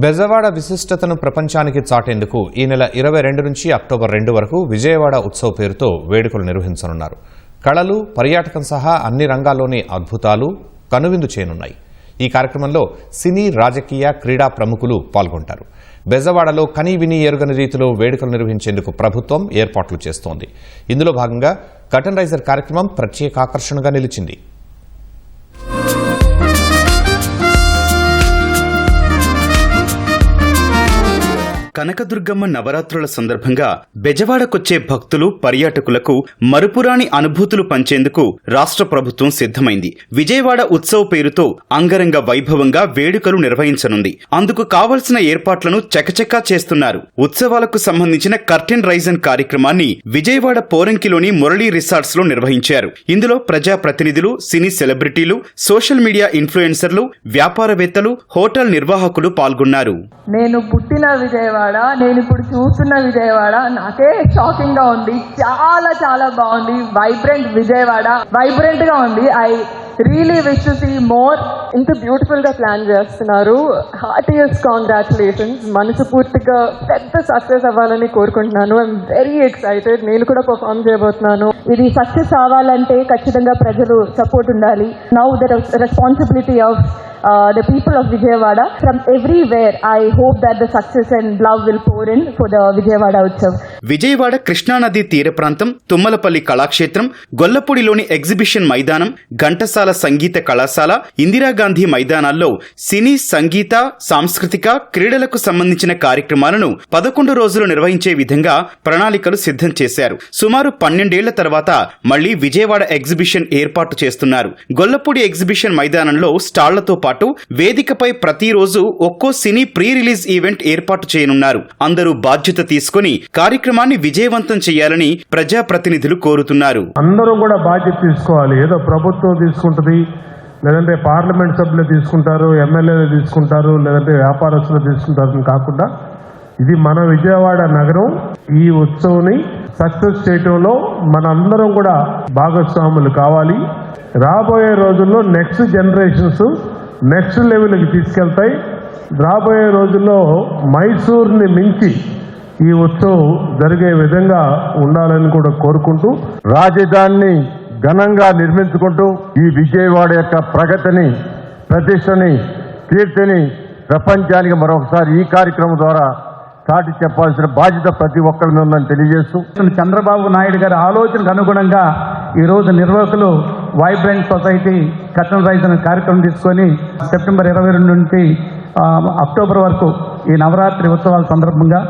బెజవాడ విశిష్టతను ప్రపంచానికి చాటేందుకు ఈ నెల ఇరవై రెండు నుంచి అక్టోబర్ రెండు వరకు విజయవాడ ఉత్సవ పేరుతో వేడుకలు నిర్వహించనున్నారు. కళలు పర్యాటకం సహా అన్ని రంగాల్లోని అద్భుతాలు కనువిందు చేయనున్నాయి. ఈ కార్యక్రమంలో సినీ రాజకీయ క్రీడా ప్రముఖులు పాల్గొంటారు. బెజవాడలో కనీ విని ఎరుగని రీతిలో వేడుకలు నిర్వహించేందుకు ప్రభుత్వం ఏర్పాట్లు చేస్తోంది. ఇందులో భాగంగా కటన్ రైజర్ కార్యక్రమం ప్రత్యేక ఆకర్షణగా నిలిచింది. కనకదుర్గమ్మ నవరాత్రుల సందర్భంగా బెజవాడకొచ్చే భక్తులు పర్యాటకులకు మరుపురాని అనుభూతులు పంచేందుకు రాష్ట్ర ప్రభుత్వం సిద్ధమైంది. విజయవాడ ఉత్సవ్ పేరుతో అంగరంగ వైభవంగా వేడుకలు నిర్వహించనుంది. అందుకు కావలసిన ఏర్పాట్లను చకచకా చేస్తున్నారు. ఉత్సవాలకు సంబంధించిన కర్టెన్ రైజన్ కార్యక్రమాన్ని విజయవాడ పోరంకిలోని మురళీ రిసార్ట్స్లో నిర్వహించారు. ఇందులో ప్రజా ప్రతినిధులు సినీ సెలబ్రిటీలు సోషల్ మీడియా ఇన్ఫ్లుయెన్సర్లు వ్యాపారవేత్తలు హోటల్ నిర్వాహకులు పాల్గొన్నారు. నేను పుట్టిన విజయవాడ నేను ఇప్పుడు చూస్తున్న విజయవాడ నాకే షాకింగ్గా ఉంది. చాలా చాలా బాగుంది. వైబ్రెంట్ విజయవాడ. వైబ్రెంట్గా ఉంది. I really wish to see more ఇంత బ్యూటిఫుల్గా ప్లాన్ చేస్తున్నారు. హార్టియస్ కాంగ్రాచులేషన్స్ మనసు పూర్తిగా పెద్ద సక్సెస్ అవ్వాలని కోరుకుంటున్నాను. ఐఎమ్ వెరీ ఎక్సైటెడ్ నేను కూడా పర్ఫామ్ చేయబోతున్నాను. ఇది సక్సెస్ అవ్వాలంటే ఖచ్చితంగా ప్రజలు సపోర్ట్ ఉండాలి. Now the responsibility of the people of Vijayawada from everywhere I hope that the success and love will pour in for the Vijayawada Utsav Vijayawada కృష్ణానది తీర ప్రాంతం తుమ్మలపల్లి కళాక్షేత్రం గొల్లపూడిలోని ఎగ్జిబిషన్ మైదానం ఘంటసాల సంగీత కళాశాల ఇందిరాగాంధీ మైదానాల్లో సినీ సంగీత సాంస్కృతిక క్రీడలకు సంబంధించిన కార్యక్రమాలను పదకొండు రోజులు నిర్వహించే విధంగా ప్రణాళికలు సిద్ధం చేశారు. సుమారు పన్నెండేళ్ళ తర్వాత మళ్ళీ విజయవాడ ఎగ్జిబిషన్ ఏర్పాటు చేస్తున్నారు. గొల్లపూడి ఎగ్జిబిషన్ మైదానంలో స్టాళ్ళతో పాటు వేదికపై ప్రతిరోజు ఒక్కో సినీ ప్రీ రిలీజ్ ఈవెంట్ ఏర్పాటు చేయనున్నారు. అందరూ బాధ్యత తీసుకుని కార్యక్రమాన్ని విజయవంతం చేయాలని ప్రజాప్రతినిధులు కోరుతున్నారు. అందరూ కూడా బాధ్యత తీసుకోవాలి. ఏదో ప్రభుత్వం తీసుకుంటుంది లేదంటే పార్లమెంట్ సభ్యులు తీసుకుంటారు ఎమ్మెల్యేలు తీసుకుంటారు లేదంటే వ్యాపారస్తులు తీసుకుంటారు అని కాకుండా ఇది మన విజయవాడ నగరం. ఈ ఉత్సవాన్ని సక్సెస్ చేయటంలో మనందరం కూడా భాగస్వాములు కావాలి. రాబోయే రోజుల్లో నెక్స్ట్ జనరేషన్స్ నెక్స్ట్ లెవెల్కి తీసుకెళ్తాయి. రాబోయే రోజుల్లో మైసూర్ని మించి ఈ ఉత్సవం జరిగే విధంగా ఉండాలని కూడా కోరుకుంటూ రాజధానిని ఘనంగా నిర్మించుకుంటూ ఈ విజయవాడ యొక్క ప్రగతిని ప్రతిష్టని కీర్తిని ప్రపంచానికి మరొకసారి ఈ కార్యక్రమం ద్వారా చాటి చెప్పాల్సిన బాధ్యత ప్రతి ఒక్కరి ఉందని తెలియజేస్తూ చంద్రబాబు నాయుడు గారి ఆలోచనకు అనుగుణంగా ఈరోజు నిర్వాహకులు వైబ్రెంట్ సొసైటీ కట్టన్ రైజ్ అనే కార్యక్రమం తీసుకొని సెప్టెంబర్ ఇరవై రెండు నుండి అక్టోబర్ వరకు ఈ నవరాత్రి ఉత్సవాల సందర్భంగా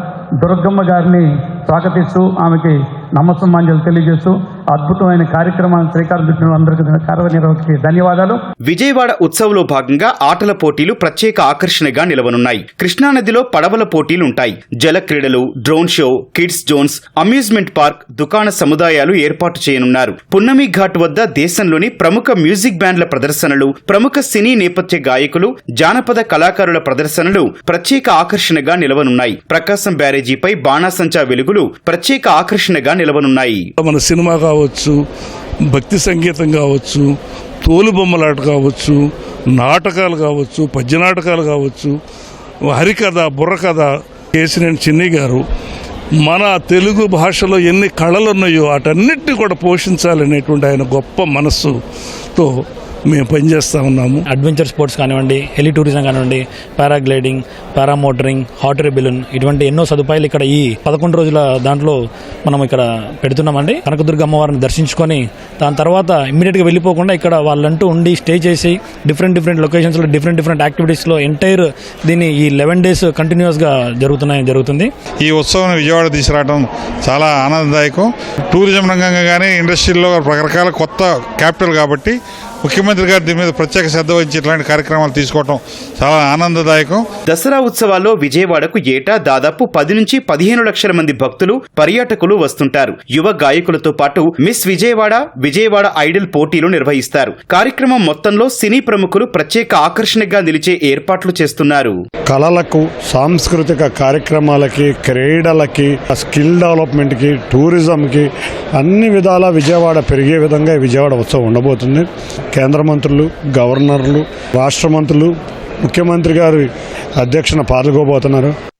దుర్గమ్మ గారిని స్వాగతిస్తూ ఆమెకి నమస్సమాంజలు తెలియజేస్తూ అద్భుతమైన కార్యక్రమాన్ని శ్రీకారం చుట్టిన అందరికీ కార్యనిర్వహణకి ధన్యవాదాలు. విజయవాడ ఉత్సవ్లో భాగంగా ఆటల పోటీలు ప్రత్యేక ఆకర్షణగా నిలవనున్నాయి. కృష్ణానదిలో పడవల పోటీలు ఉంటాయి. జల క్రీడలు drone show kids zones amusement park దుకాణ సముదాయాలు ఏర్పాటు చేయనున్నారు. పున్నమి ఘాట్ వద్ద దేశంలోని ప్రముఖ మ్యూజిక్ బ్యాండ్ల ప్రదర్శనలు ప్రముఖ సినీ నేపథ్య గాయకులు జానపద కళాకారుల ప్రదర్శనలు ప్రత్యేక ఆకర్షణగా నిలవనున్నాయి. ప్రకాశం బ్యారేజీపై బాణాసంచా వెలుగులు ప్రత్యేక ఆకర్షణగా నిలవనున్నాయి. మన సినిమా కావచ్చు భక్తి సంగీతం కావచ్చు తోలుబొమ్మలాట కావచ్చు నాటకాలు కావచ్చు పద్య నాటకాలు కావచ్చు హరికథ బుర్రకథ కేసినేని చిన్ని గారు మన తెలుగు భాషలో ఎన్ని కళలు ఉన్నాయో వాటన్నిటిని కూడా పోషించాలనేటువంటి ఆయన గొప్ప మనస్సుతో మేము పనిచేస్తూ ఉన్నాము. అడ్వెంచర్ స్పోర్ట్స్ కానివ్వండి హెలి టూరిజం కానివ్వండి paragliding paramotoring hot air balloon ఇటువంటి ఎన్నో సదుపాయాలు ఇక్కడ ఈ పదకొండు రోజుల దాంట్లో మనం ఇక్కడ పెడుతున్నామండి. కనకదుర్గ అమ్మవారిని దర్శించుకొని దాని తర్వాత ఇమ్మీడియట్గా వెళ్ళిపోకుండా ఇక్కడ వాళ్ళంటూ ఉండి స్టే చేసి డిఫరెంట్ డిఫరెంట్ లొకేషన్స్లో డిఫరెంట్ డిఫరెంట్ యాక్టివిటీస్లో ఎంటైర్ దీన్ని ఈ లెవెన్ డేస్ కంటిన్యూస్గా జరుగుతున్నాయి జరుగుతుంది. ఈ ఉత్సవం విజయవాడ తీసుకురావడం చాలా ఆనందదాయకం. టూరిజం రంగంగా కానీ ఇండస్ట్రీలో రకరకాల కొత్త క్యాపిటల్ కాబట్టి ముఖ్యమంత్రి గారు దీని మీద ప్రత్యేక శ్రద్ధ వహించి ఇట్లాంటి కార్యక్రమాలు తీసుకోవడం చాలా ఆనందదాయకం. దసరా ఉత్సవాల్లో విజయవాడకు ఏటా దాదాపు పది నుంచి పదిహేను లక్షల మంది భక్తులు పర్యాటకులు వస్తుంటారు. యువ గాయకులతో పాటు మిస్ విజయవాడ విజయవాడ ఐడల్ పోటీలు నిర్వహిస్తారు. కార్యక్రమం మొత్తంలో సినీ ప్రముఖులు ప్రత్యేక ఆకర్షణగా నిలిచే ఏర్పాట్లు చేస్తున్నారు. కళలకు సాంస్కృతిక కార్యక్రమాలకి క్రీడలకి స్కిల్ డెవలప్మెంట్కి టూరిజంకి అన్ని విధాల విజయవాడ పెరిగే విధంగా ఈ విజయవాడ ఉత్సవం ఉండబోతుంది. కేంద్ర మంత్రులు గవర్నర్లు రాష్ట్ర మంత్రులు ముఖ్యమంత్రి గారి అధ్యక్షన పాల్గొబోతున్నారు